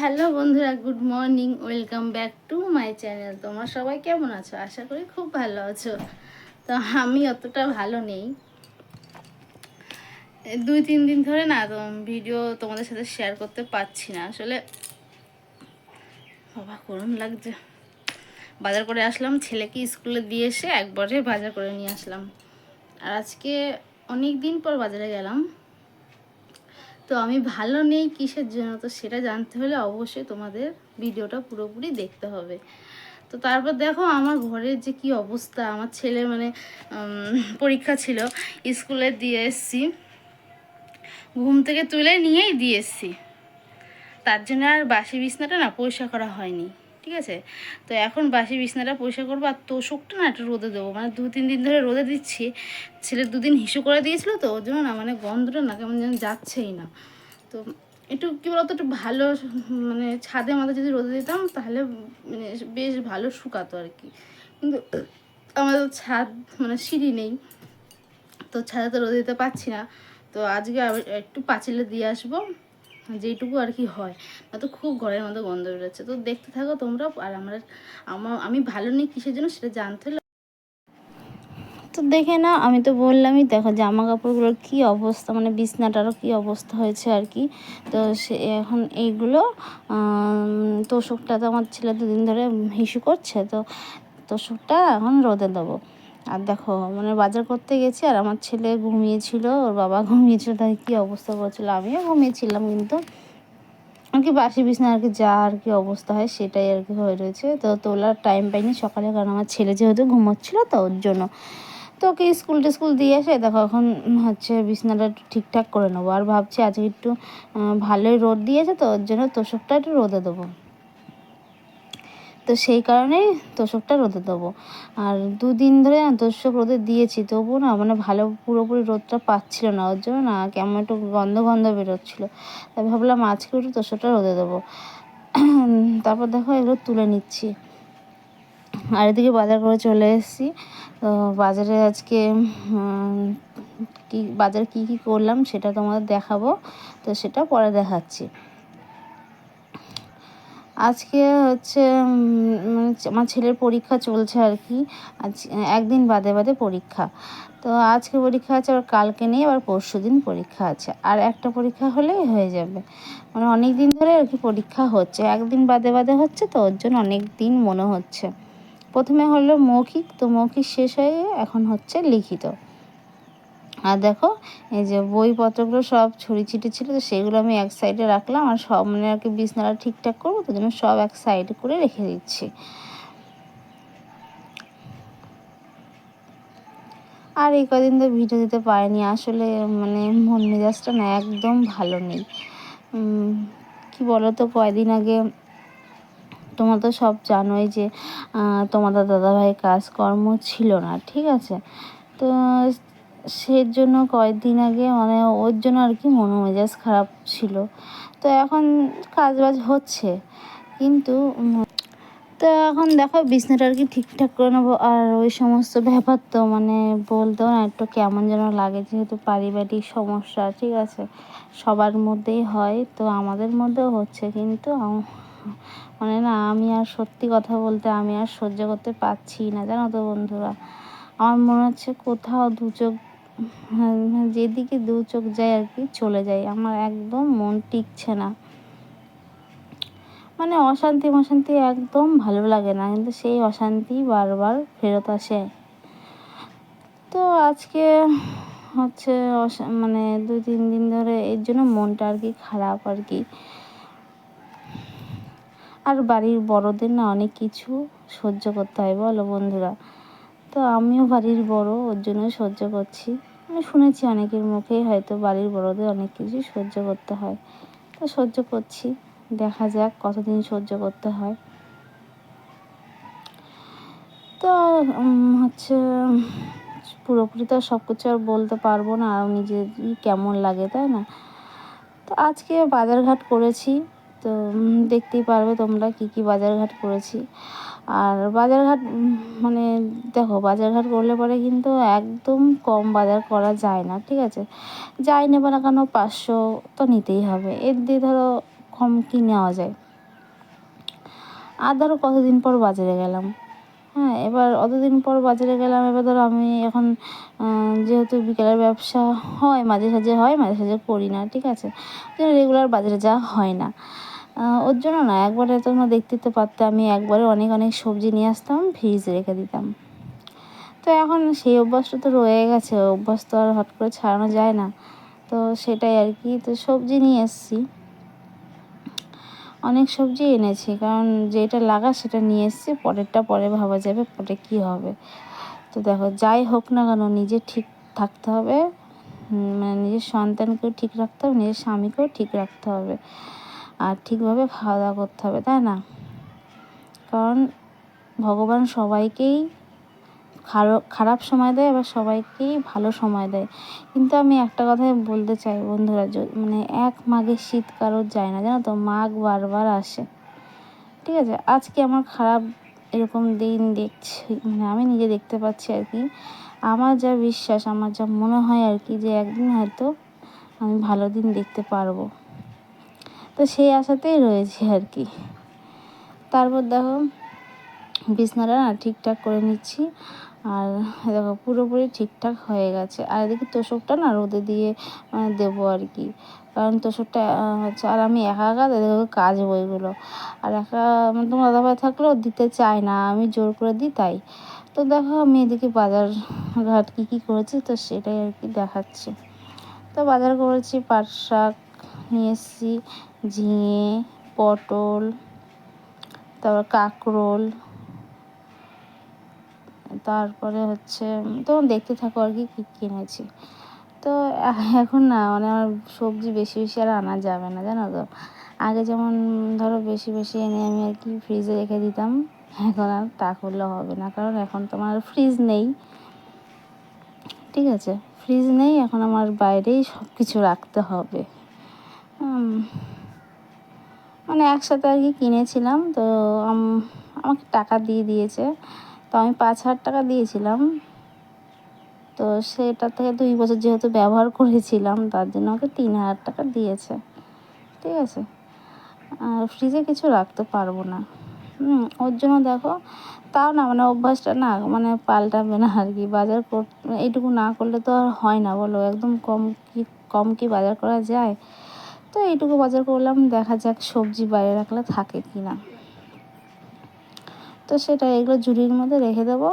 Hello বন্ধুরা, good morning, welcome back to my channel. তোমরা সবাই কেমন আছো? আশা করি খুব ভালো আছো। তো আমি অতটা ভালো নেই। দুই, তিন দিন ধরে না ভিডিও তোমাদের সাথে শেয়ার করতে পারছি না। আসলে বাবা করুন লাগছে। বাজার করে আসলাম, ছেলেকে স্কুলে দিয়ে এসে একবারে বাজার করে নিয়ে আসলাম। আর আজকে অনেক দিন পর বাজারে গেলাম। তো আমি ভালো নেই কিসের জন্য? তো সেটা জানতে হলে অবশ্যই তোমাদের ভিডিওটা পুরোপুরি দেখতে হবে। তো তারপর দেখো আমার ঘরের যে কি অবস্থা, আমার ছেলে মানে পরীক্ষা ছিল, স্কুলে দিয়ে এসছি। ঘুম থেকে তুলে নিয়েই দিয়ে এসছি। তার জন্য আর বাসি বিছনাটা না পয়সা করা হয়নি। ঠিক আছে? তো এখন বাসি বিছনাটা পরিষ্কার করব আর তোষকটা না একটু রোদে দেবো। মানে দু তিন দিন ধরে রোদে দিচ্ছি। ছেলে দুদিন হিসু করে দিয়েছিল তো, ওর জন্য না মানে গন্ধটা না কেমন যেন যাচ্ছেই না। তো একটু কী বলতো, একটু ভালো মানে ছাদে মাঝে যদি রোদে দিতাম তাহলে মানে বেশ ভালো শুকাতো আর কি। কিন্তু আমাদের ছাদ মানে সিঁড়ি নেই। তো ছাদে তো রোদে দিতে পারছি না। তো আজকে একটু পাঁচিলে দিয়ে আসব। যেইটুকু আর কি হয়। না তো খুব ঘরের মধ্যে গন্ধ বেরোচ্ছে। তো দেখতে থাকো তোমরা, আর আমার আমার আমি ভালো নেই কিসের জন্য সেটা জানতে তো দেখে না আমি তো বললামই, দেখো জামা কাপড়গুলোর কী অবস্থা মানে বিছনাটারও কী অবস্থা হয়েছে আর কি তো সে এখন এইগুলো তোষকটা তো আমার ছেলে দুদিন ধরে হিসু করছে, তো তোষকটা এখন রোদে দেবো। আর দেখো মানে বাজার করতে গেছি আর আমার ছেলে ঘুমিয়েছিল, ওর বাবা ঘুমিয়েছিল, তাই কী অবস্থা করছিল? আমিও ঘুমিয়েছিলাম কিন্তু। আর কি বাসি বিছনা, আর কি যা আর কি অবস্থা হয় সেটাই আর কি হয়ে রয়েছে। তো তোলার টাইম পাইনি সকালে, কারণ আমার ছেলে যেহেতু ঘুমোচ্ছিল তো ওর জন্য। তো ওকে স্কুল টিস্কুল দিয়ে এসে দেখো, এখন হচ্ছে বিছনাটা একটু ঠিকঠাক করে নেব। আর ভাবছি আজকে একটু ভালোই রোদ দিয়েছে তো, ওর জন্য তোষকটা একটু রোদে দেবো। তো সেই কারণেই তোষকটা রোদে দেবো। আর দুদিন ধরে না তোষক রোদে দিয়েছি, তবুও না মানে ভালো পুরোপুরি রোদটা পাচ্ছিল না। ওর জন্য না কেমন একটু গন্ধ গন্ধ বেরোচ্ছিলো। তাই ভাবলাম আজকে একটু তোষকটা রোদে দেবো। তারপর দেখো এগুলো তুলে নিচ্ছি। আর এদিকে বাজার করে চলে এসেছি। তো বাজারে আজকে কি, বাজারে কী কী করলাম সেটা তোমাদের দেখাবো। তো সেটা পরে দেখাচ্ছি। আজকে হচ্ছে আমার ছেলের পরীক্ষা চলছে আর কি। আজ, একদিন বাদে বাদে পরীক্ষা। তো আজকে পরীক্ষা আছে, আবার কালকে নেই, আবার পরশু দিন পরীক্ষা আছে। আর একটা পরীক্ষা হলেই হয়ে যাবে। মানে অনেক দিন ধরে আর কি পরীক্ষা হচ্ছে। একদিন বাদে বাদে হচ্ছে, তো ওর জন্য অনেক দিন মনে হচ্ছে। প্রথমে হলো মৌখিক, তো মৌখিক শেষ হয়ে এখন হচ্ছে লিখিত। আর দেখো, এই যে বইপত্রগুলো সব ছড়িয়ে ছিটে ছিল, তো সেগুলো আমি এক সাইডে রাখলাম আর সব মানে আর কি বিছনাটা ঠিকঠাক করব, তো জন্য সব এক সাইডে করে রেখে দিচ্ছি। আর এই কদিন তো ভিডিও দিতে পারিনি, আসলে মানে মন মেজাজটা না একদম ভালো নেই। কি বলো তো কয়দিন আগে তোমরা তো সব জানোই যে তোমাদের দাদাভাই কাজকর্ম ছিল না, ঠিক আছে? তো সের জন্য কয়েকদিন আগে মানে ওর জন্য আর কি মন মেজাজ খারাপ ছিল। তো এখন কাজ বাজ হচ্ছে। কিন্তু তো এখন দেখো বিছনাটা আর কি ঠিকঠাক করে নেব। আর ওই সমস্ত ব্যাপার তো মানে বলতেও না, একটু কেমন যেন লাগে যেহেতু পারিবারিক সমস্যা, ঠিক আছে? সবার মধ্যেই হয়, তো আমাদের মধ্যেও হচ্ছে। কিন্তু মানে না, আমি আর সত্যি কথা বলতে আমি আর সহ্য করতে পারছি না, জানো তো বন্ধুরা। আমার মনে হচ্ছে কোথাও দু চোখ যেদিকে দু চোখ যায় আর কি চলে যায়। আমার একদম মন টিকছে না। মানে অশান্তি অশান্তি একদম ভালো লাগে না, কিন্তু সেই অশান্তি বারবার ফেরত আসে। তো আজকে হচ্ছে মানে দু তিন দিন ধরে এর জন্য মনটা আর কি খারাপ আর কি। আর বাড়ির বড়দের না অনেক কিছু সহ্য করতে হয়, বলো বন্ধুরা। তো আমিও বাড়ির বড়, ওর জন্য সহ্য করছি। আমি শুনেছি অনেকের মুখেই হয়তো বাড়ির বড়দের অনেক কিছু সহ্য করতে হয়। তো সহ্য করছি, দেখা যাক কতদিন সহ্য করতে হয়। তো হচ্ছে, পুরোপুরি তো সব কিছু আর বলতে পারব না, আর নিজেরই কেমন লাগে, তাই না? তো আজকে বাজারঘাট করেছি, তো দেখতেই পারবে তোমরা কি কি বাজারঘাট করেছি। আর বাজারঘাট মানে দেখো, বাজারঘাট করলে পরে কিন্তু একদম কম বাজার করা যায় না, ঠিক আছে? যাই নেব না কেন পাঁচশো তো নিতেই হবে। এর দিয়ে ধরো কম কি নেওয়া যায়? আর ধরো কতদিন পর বাজারে গেলাম। হ্যাঁ এবার অতদিন পর বাজারে গেলাম, এবার ধরো আমি এখন যেহেতু বিকেলের ব্যবসা হয়, মাঝে সাঝে হয়, মাঝে সাঝে করি না, ঠিক আছে? রেগুলার বাজারে যাওয়া হয় না। ওর জন্য না, একবারে তোমরা দেখতে তো পারতে আমি একবারে অনেক অনেক সবজি নিয়ে আসতাম ফ্রিজ রেখে দিতাম। তো এখন সেই অভ্যাসটা তো রয়ে গেছে, অভ্যাস তো আর হট করে ছাড়ানো যায় না। তো সেটাই আর কি, তো সবজি নিয়ে এসেছি। অনেক সবজি এনেছি, কারণ যেটা লাগা সেটা নিয়ে এসেছি পরেরটা পরে ভাবা যাবে পরে কী হবে। তো দেখো, যাই হোক না কেন, নিজে ঠিক থাকতে হবে। মানে নিজের সন্তানকেও ঠিক রাখতে হবে, নিজের স্বামীকেও ঠিক রাখতে হবে। আর ঠিকভাবে খাওয়া দাওয়া করতে হবে, তাই না? কারণ ভগবান সবাইকেই খারাপ সময় দেয়, আবার সবাইকেই ভালো সময় দেয়। কিন্তু আমি একটা কথাই বলতে চাই বন্ধুরা মানে এক মাঘের শীত কারোর যায় না, জানো তো? মাঘ বারবার আসে। ঠিক আছে? আজকে আমার খারাপ এরকম দিন দেখছি মানে আমি নিজে দেখতে পাচ্ছি আর কি। আমার যা বিশ্বাস, আমার যা মনে হয় আর কি যে একদিন হয়তো আমি ভালো দিন দেখতে পারব। তো সেই আশাতেই রয়েছি আর কি। তারপর দেখো বিছনাটা না ঠিকঠাক করে নিচ্ছি। আর দেখো পুরোপুরি ঠিকঠাক হয়ে গেছে। আর এদিকে তোষকটা না রোদে দিয়ে আহ, দেবো আর কি। কারণ তোষকটা হচ্ছে আর আমি একা একা দেখো কাজ বইগুলো। আর একা মানে তোমার দাদাভাই থাকলেও দিতে চায় না আমি জোর করে দিই তাই। তো দেখো আমি এদিকে বাজার ঘাট কী কী করেছি তো সেটাই আর কি দেখাচ্ছি। তো বাজার করেছি পাট শাক নিয়ে এসেছি। ঝিঙে, পটল, তারপর কাঁকরোল, তারপরে হচ্ছে, তখন দেখতে থাকো আর কি কী কিনেছি। তো এখন না মানে আমার সবজি বেশি বেশি আর আনা যাবে না, জানো তো? আগে যেমন ধরো বেশি বেশি এনে আমি আর কি ফ্রিজে রেখে দিতাম, এখন আর তা করলে হবে না, কারণ এখন তোমার ফ্রিজ নেই। ঠিক আছে? ফ্রিজ নেই, এখন আমার বাইরেই সব কিছু রাখতে হবে। মানে একসাথে আর কি কিনেছিলাম, তো আমাকে টাকা দিয়ে দিয়েছে। তো আমি পাঁচ হাজার টাকা দিয়েছিলাম। তো সেটা থেকে দুই বছর যেহেতু ব্যবহার করেছিলাম, তার জন্য আমাকে তিন হাজার টাকা দিয়েছে। ঠিক আছে? আর ফ্রিজে কিছু রাখতে পারব না। হুম, ওর জন্য দেখো, তাও না মানে অভ্যাসটা না মানে পাল্টাবে না আর কি। বাজার এইটুকু না করলে তো আর হয় না বলো। একদম কম কি কম কি বাজার করা যায়? তো এইটুকু বাজার করলাম, দেখা যাক সবজি বাইরে রাখলে থাকে কি না। তো সেটা এগুলো ঝুড়ির মধ্যে রেখে দেবো।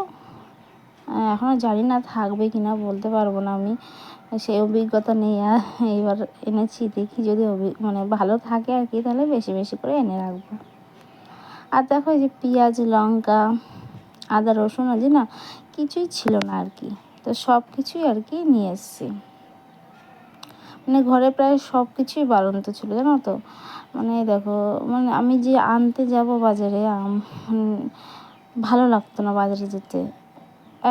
এখনও জানি না থাকবে কি না, বলতে পারব না আমি। সেই অভিজ্ঞতা নেই আর এইবার এনেছি, দেখি যদি মানে ভালো থাকে আর কি, তাহলে বেশি বেশি করে এনে রাখব। আর দেখো যে পেঁয়াজ, লঙ্কা, আদা, রসুন আছে না, কিছুই ছিল না আর কি। তো সব কিছুই আর কি নিয়ে এসেছি। মানে ঘরে প্রায় সব কিছুই বাড়ন্ত ছিল, জানো তো? মানে দেখো মানে আমি যে আনতে যাব বাজারে ভালো লাগতো না বাজারে যেতে।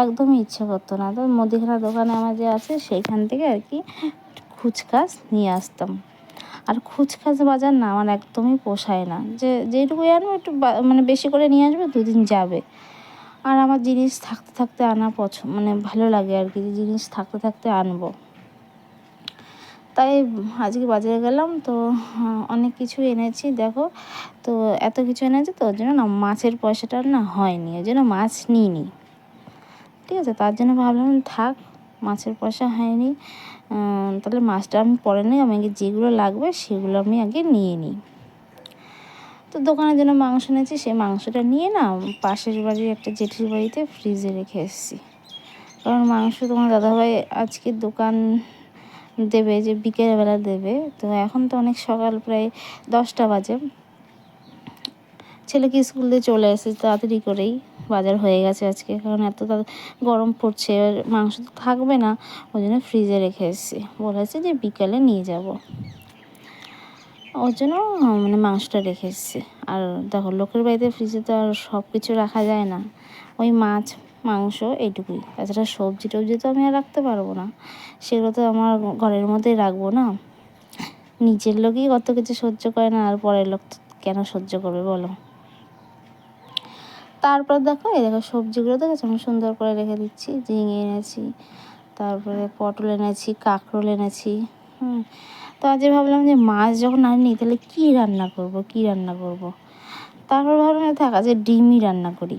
একদমই ইচ্ছে করতো না। তো মুদিখানা দোকানে আমার যে আছে, সেইখান থেকে আর কি খুচখাস নিয়ে আসতাম। আর খুচখাস বাজার না, আমার একদমই পোষায় না। যে, যেটুকুই আনব, একটু মানে বেশি করে নিয়ে আসবে, দুদিন যাবে। আর আমার জিনিস থাকতে থাকতে আনা পছন্দ মানে ভালো লাগে আর কি, যে জিনিস থাকতে থাকতে আনব। তাই আজকে বাজারে গেলাম তো অনেক কিছু এনেছি, দেখো। তো এত কিছু এনেছি তো, ওর জন্য না মাছের পয়সাটা না হয়নি ওই জন্য মাছ নিইনি। ঠিক আছে, তার জন্য ভাবলাম থাক, মাছের পয়সা হয়নি। তাহলে মাছটা আমি পরে নিই আমাকে যেগুলো লাগবে সেগুলো আমি আগে নিয়ে নিই। তো দোকানের জন্য মাংস এনেছি, সেই মাংসটা নিয়ে না পাশের বাড়ির একটা জেঠির বাড়িতে ফ্রিজে রেখে এসেছি। কারণ মাংস তোমার দাদাভাই আজকে দোকান দেবে, যে বিকেলবেলা দেবে। তো এখন তো অনেক সকাল, প্রায় দশটা বাজে। ছেলেকে স্কুল দিয়ে চলে এসেছে তাড়াতাড়ি করেই। বাজার হয়ে গেছে আজকে, কারণ এত গরম পড়ছে মাংস তো থাকবে না। ওই জন্য ফ্রিজে রেখে এসেছি। বলেছে যে বিকালে নিয়ে যাব। ওর জন্য মানে মাংসটা রেখে এসেছি। আর দেখো, লোকের বাড়িতে ফ্রিজে তো আর সব কিছু রাখা যায় না। ওই মাছ মাংস এইটুকুই। তাছাড়া সবজি টবজি তো আমি আর রাখতে পারব না। সেগুলো তো আমার ঘরের মধ্যেই রাখব না। নিজের লোকই কত কিছু সহ্য করে না, আর পরের লোক তো কেন সহ্য করবে বলো? তারপর দেখো, এই দেখো সবজিগুলো দেখেছ আমি সুন্দর করে রেখে দিচ্ছি, ঝিঙে এনেছি, তারপরে পটল এনেছি, কাঁকরোল এনেছি, হুম। তো আজকে ভাবলাম যে মাছ যখন আনি তাহলে কী রান্না করব, কী রান্না করব? তারপর ভাবলাম থাক, আজকে ডিমই রান্না করি।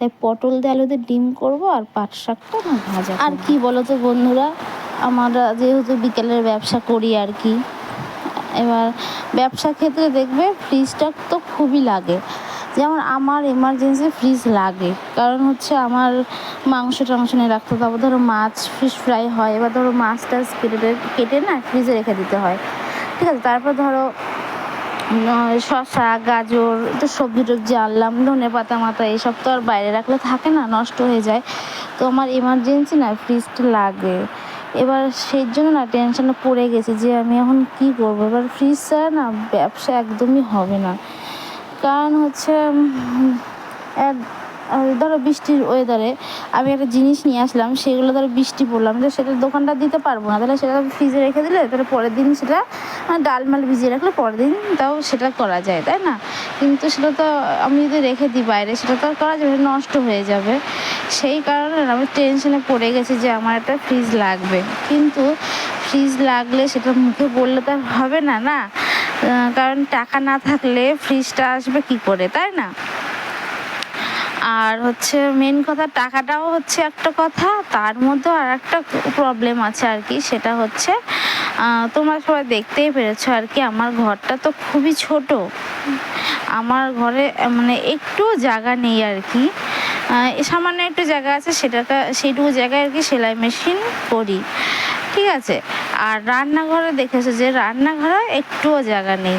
তাই পটল দিয়ে আলুতে ডিম করব আর পাট শাকটা ভাজা আর কি বলো তো বন্ধুরা? আমরা যেহেতু বিকেলের ব্যবসা করি আর কি, এবার ব্যবসা ক্ষেত্রে দেখবে ফ্রিজটা তো খুবই লাগে। যেমন আমার এমার্জেন্সি ফ্রিজ লাগে, কারণ হচ্ছে আমার মাংস টাংস নিয়ে রাখতে তারপর ধরো মাছ ফিশ ফ্রাই হয়, এবার ধরো মাছ টাছ কেটে কেটে না ফ্রিজে রেখে দিতে হয়। ঠিক আছে, তারপর ধরো শসা, গাজর তো সবজি টবজি আনলাম, ধনে পাতা, মাতা এইসব তো আর বাইরে রাখলে থাকে না, নষ্ট হয়ে যায়। তো আমার ইমার্জেন্সি না ফ্রিজটা লাগে। এবার সেই জন্য না টেনশনে পড়ে গেছি যে আমি এখন কি করব? এবার ফ্রিজ ছাড়া না ব্যবসা একদমই হবে না। কারণ হচ্ছে এক- ধরো বৃষ্টির ওয়েদারে আমি একটা জিনিস নিয়ে আসলাম, সেগুলো ধরো বৃষ্টি পড়লাম তো সেটা দোকানটা দিতে পারব না, তাহলে সেটা ফ্রিজে রেখে দিলে, তাহলে পরের দিন সেটা ডাল মাল ভিজিয়ে রাখলে পরের দিন তাও সেটা করা যায়, তাই না? কিন্তু সেটা তো আমি যদি রেখে দিই বাইরে, সেটা তো করা যাবে নষ্ট হয়ে যাবে। সেই কারণে আমি টেনশনে পড়ে গেছি যে আমার একটা ফ্রিজ লাগবে। কিন্তু ফ্রিজ লাগলে সেটা মুখে বললে তো হবে না না? কারণ টাকা না থাকলে ফ্রিজটা আসবে কি করে, তাই না? আর হচ্ছে মেন কথা, টাকাটাও হচ্ছে একটা কথা, তার মধ্যেও আর একটা প্রবলেম আছে আর কি, সেটা হচ্ছে তোমরা সবাই দেখতেই পেরেছ আর কি, আমার ঘরটা তো খুবই ছোট। আমার ঘরে মানে একটু জায়গা নেই আর কি। সামান্য একটু জায়গা আছে সেটাটা সেইটুকু জায়গায় আর কি সেলাই মেশিন করি। ঠিক আছে? আর রান্নাঘরে দেখেছ যে, রান্নাঘরে একটুও জায়গা নেই।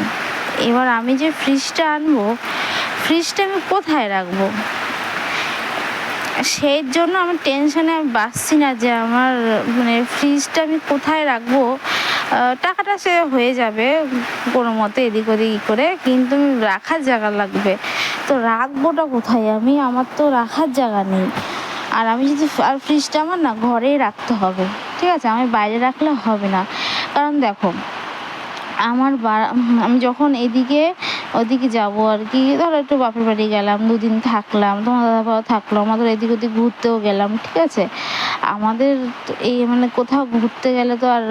এবার আমি যে ফ্রিজটা আনব ফ্রিজটা আমি কোথায় রাখব? সেই জন্য আমি টেনশনে বাঁচছি না যে আমার মানে ফ্রিজটা আমি কোথায় রাখব। টাকাটা সে হয়ে যাবে কোনো মতে এদিক ওদিক করে, কিন্তু আমি রাখার জায়গা লাগবে। তো রাখবোটা কোথায়? আমি, আমার তো রাখার জায়গা নেই। আর আমি যদি, আর ফ্রিজটা আমার না ঘরেই রাখতে হবে। ঠিক আছে? আমি বাইরে রাখলে হবে না। কারণ দেখো, আমার আমি যখন এদিকে ওদিকে যাব আর কি। ধরো একটু বাপের বাড়ি গেলাম, দুদিন থাকলাম, তোমার দাদা বাবা থাকল, আমাদের এদিক ওদিক ঘুরতেও গেলাম, ঠিক আছে? আমাদের এই মানে কোথাও ঘুরতে গেলে তো আর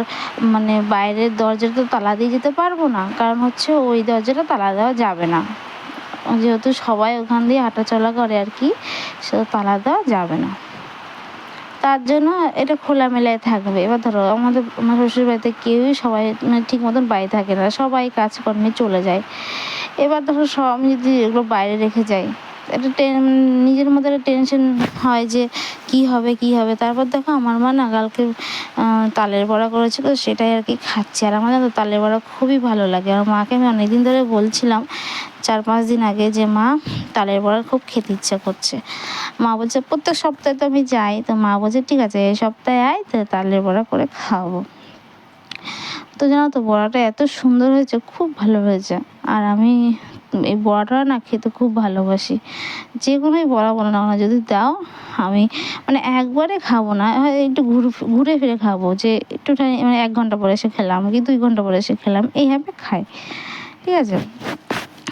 মানে বাইরের দরজাটা তো তালা দিয়ে যেতে পারব না, কারণ হচ্ছে ওই দরজাটা তালা দেওয়া যাবে না। যেহেতু সবাই ওখান দিয়ে হাঁটাচলা করে আর কি সে তালা দেওয়া যাবে না। তার জন্য এটা খোলামেলায় থাকবে। এবার ধরো আমাদের, আমার শ্বশুর বাড়িতে কেউই সবাই মানে ঠিক মতন বাড়ি থাকে না, সবাই কাজকর্মে চলে যায়। এবার ধরো সব আমি যদি এগুলো বাইরে রেখে যাই একটা নিজের মধ্যে একটা টেনশন হয় যে কি হবে কি হবে। তারপর দেখো আমার মা না কালকে তালের বড়া করেছিল, সেটাই আর কি খাচ্ছি। আর আমার তো তালের বড়া খুবই ভালো লাগে। আর মাকে আমি অনেকদিন ধরে বলছিলাম, চার পাঁচ দিন আগে যে, মা, তালের বড়া খুব খেতে ইচ্ছা করছে। মা বলছে, প্রত্যেক সপ্তাহে তো আমি যাই। তো মা বলছে, ঠিক আছে, এই সপ্তাহে আয়, তো তালের বড়া করে খাওয়াবো। তো জানো তো বড়াটা এত সুন্দর হয়েছে, খুব ভালো হয়েছে। আর আমি এই বড়াটা না খেতে খুব ভালোবাসি। যে কোনোই বড়া বলো না। যদি দাও, আমি মানে একবারে খাব না। একটু ঘুরে ঘুরে ফিরে খাব যে একটুখানি মানে এক ঘণ্টা পরে এসে খেলাম, কি দুই ঘণ্টা পরে এসে খেলাম এইভাবে খাই। ঠিক আছে?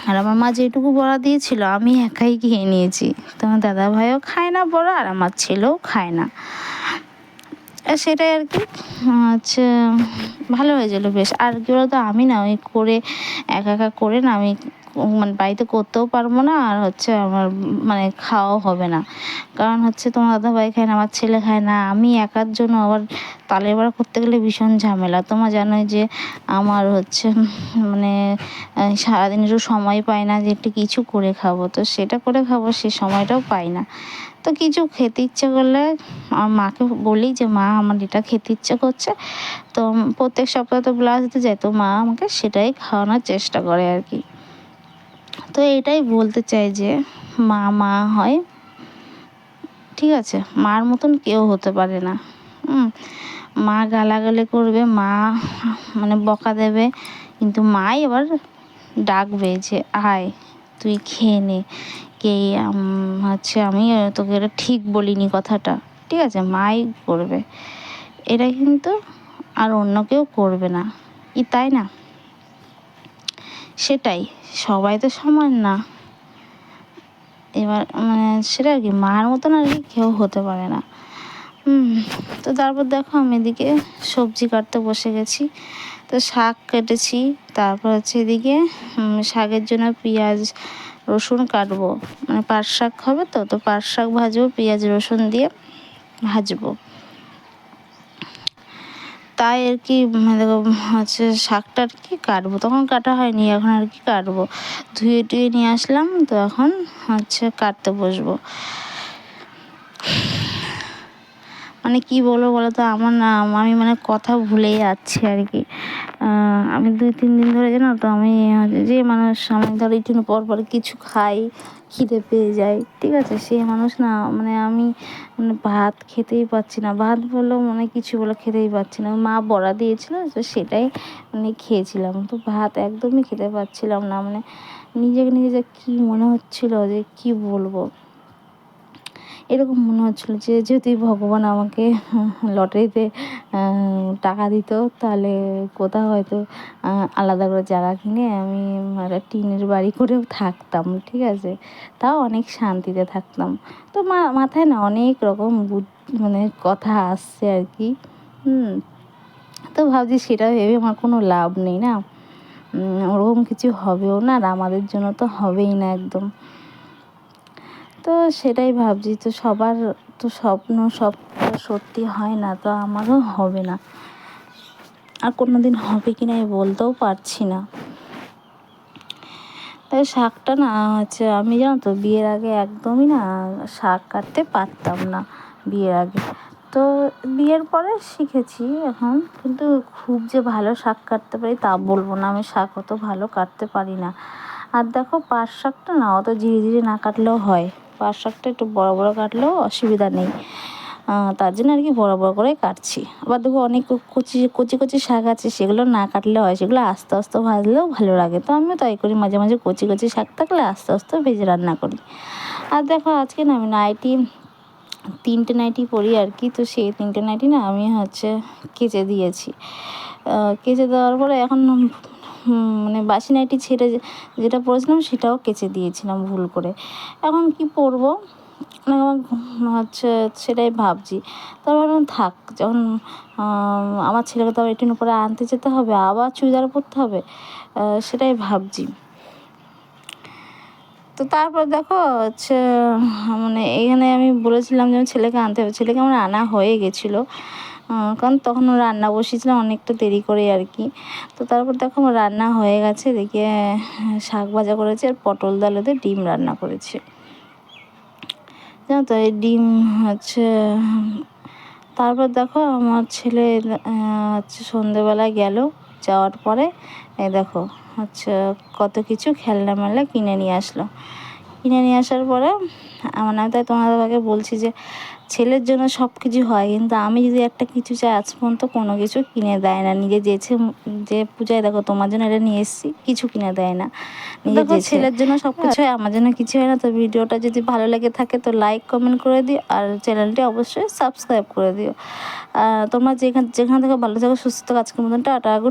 আর আমার মা যেটুকু বড়া দিয়েছিল, আমি একাই খেয়ে নিয়েছি। তো আমার দাদা ভাইও খায় না বড়া, আর আমার ছেলেও খায় না। সেটাই আর কি। হচ্ছে ভালো হয়েছিল বেশ। আর কি বলতো, আমি না ওই করে একা একা করে না, আমি মানে বাড়িতে করতেও পারব না, আর হচ্ছে আমার মানে খাওয়াও হবে না। কারণ হচ্ছে তোমার দাদা ভাই খায় না, আমার ছেলে খায় না, আমি একার জন্য আবার তালের বড়া করতে গেলে ভীষণ ঝামেলা। তোমরা জানোই যে আমার হচ্ছে মানে সারাদিন একটু সময় পাই না যে একটু কিছু করে খাব। তো সেটা করে খাব, সে সময়টাও পাই না। তো কিছু খেতে ইচ্ছে করলে আমার মাকে বলি যে, মা, আমার এটা খেতে ইচ্ছে করছে। তো প্রত্যেক সপ্তাহে তো ব্লাউজ দিতে যায়, তো মা আমাকে সেটাই খাওয়ানোর চেষ্টা করে আর কি। তো এটাই বলতে চাই যে মা মা হয়, ঠিক আছে? মার মতন কেউ হতে পারে না। মা গালাগালি করবে, মা মানে বকা দেবে, কিন্তু মাই এবার ডাকবে যে, আয়, তুই খেয়ে নে। কে হচ্ছে আমি তোকে এটা ঠিক বলিনি কথাটা, ঠিক আছে? মাই করবে। এটা কিন্তু আর অন্য কেউ করবে না। ই তাই না? সেটাই, সবাই তো সমান না। এবার মানে সেটা আর কি, মার মতন আর কি কেউ হতে পারে না। তো তারপর দেখো আমি এদিকে সবজি কাটতে বসে গেছি। তো শাক কেটেছি, তারপর হচ্ছে এদিকে শাকের জন্য পেঁয়াজ, রসুন কাটবো। মানে পাট শাক হবে তো তো পাট শাক ভাজবো, পেঁয়াজ, রসুন দিয়ে ভাজবো। তাই আর কি মানে হচ্ছে শাকটা আর কি কাটবো। তখন কাটা হয়নি, এখন আর কি কাটবো। ধুয়ে টুয়ে নিয়ে আসলাম, তো এখন হচ্ছে কাটতে বসবো। মানে কি বলব বলো তো আমার না আমি মানে কথা ভুলে যাচ্ছি আর কি। আমি দুই, তিন দিন ধরে জানো তো আমি যে মানুষ, আমি ধরো একটু পর পর কিছু খাই, খিদে পেয়ে যায় ঠিক আছে? সেই মানুষ না মানে আমি মানে ভাত খেতেই পাচ্ছি না। ভাত বললেও মানে কিছু বলে খেতেই পাচ্ছি না। মা বড়া দিয়েছিল, তো সেটাই মানে খেয়েছিলাম। তো ভাত একদমই খেতে পাচ্ছিলাম না। মানে নিজেকে নিজে যে কী মনে হচ্ছিল যে কি বলব? এরকম মনে হচ্ছিল যে যদি ভগবান আমাকে লটারিতে টাকা দিত, তাহলে কোথাও হয়তো আলাদা করে জায়গা কিনে আমি একটা টিনের বাড়ি করেও থাকতাম, ঠিক আছে? তাও অনেক শান্তিতে থাকতাম। তো মাথায় না অনেক রকম মানে কথা আসছে আর কি, হুম। তো ভাবছি সেটা ভেবে আমার কোনো লাভ নেই না। ওরকম কিছু হবেও না আর আমাদের জন্য তো হবেই না একদম। তো সেটাই ভাবছি তো সবার তো স্বপ্ন সব সত্যি হয় না, তো আমারও হবে না। আর কোনো দিন হবে কি না বলতেও পারছি না। তাই শাকটা না, হচ্ছে আমি জানো তো বিয়ের আগে একদমই না শাক কাটতে পারতাম না বিয়ের আগে। তো বিয়ের পরে শিখেছি এখন, কিন্তু খুব যে ভালো শাক কাটতে পারি তা বলব না, আমি শাক অত ভালো কাটতে পারি না। আর দেখো পাট শাকটা না অত ধীরে ধীরে না কাটলেও হয়। পাট শাকটা একটু বড় বড় কাটলেও অসুবিধা নেই। তার জন্য আর কি বড় বড় করে কাটছি। আবার দেখো অনেক কচি কচি কচি শাক আছে, সেগুলো না কাটলে হয়, সেগুলো আস্তে আস্তে ভাজলেও ভালো লাগে। তো আমিও তাই করি, মাঝে মাঝে কচি কচি শাক থাকলে আস্তে আস্তে ভেজে রান্না করি। আর দেখো আজকে না আমি নাইটি, তিনটে নাইটি পরি আর কি, তো সেই তিনটে নাইটি না আমি হচ্ছে কেচে দিয়েছি। কেচে দেওয়ার পরে এখন মানে বাসি নাইটি ছেড়ে যেটা পরেছিলাম সেটাও কেচে দিয়েছিলাম ভুল করে। এখন কি পরবো? মানে হচ্ছে, সেটাই ভাবছি। তারপর ভাবলাম থাক, যখন আমার ছেলেকে তো এটির উপরে আনতে যেতে হবে, আবার চুড়িদার পরতে হবে সেটাই ভাবছি। তো তারপর দেখো হচ্ছে মানে এখানে আমি বলেছিলাম যে ছেলেকে আনতে হবে। ছেলেকে আমার আনা হয়ে গেছিল। কারণ তখন রান্না বসিয়েছিলাম অনেকটা দেরি করে আর কি। তো তারপর দেখো আমার রান্না হয়ে গেছে দেখে শাক ভাজা করেছি আর পটল ডালেতে ডিম রান্না করেছি। জানো তো, এই ডিম হচ্ছে, তারপর দেখো আমার ছেলে হচ্ছে সন্ধেবেলায় গেল, যাওয়ার পরে, এই দেখো, হচ্ছে কত কিছু খেলনা মেলা কিনে নিয়ে আসলো। কিনে নিয়ে আসার পরে আমার আমি তাই তোমাদের আগে বলছি যে ছেলের জন্য সব কিছু হয় কিন্তু আমি যদি একটা কিছু চাই আজ পর্যন্ত কোনো কিছু কিনে দেয় না। নিজে যেছে যে পূজায় দেখো তোমার জন্য এটা নিয়ে এসেছি কিছু কিনে দেয় না। দেখো, ছেলের জন্য সব কিছু হয় আমার জন্য কিছু হয় না। তো ভিডিওটা যদি ভালো লেগে থাকে তো লাইক কমেন্ট করে দিও আর চ্যানেলটি অবশ্যই সাবস্ক্রাইব করে দিও। তোমরা যেখান যেখান থেকে ভালো থাকো সুস্থ আজকের মতন টাটা গুড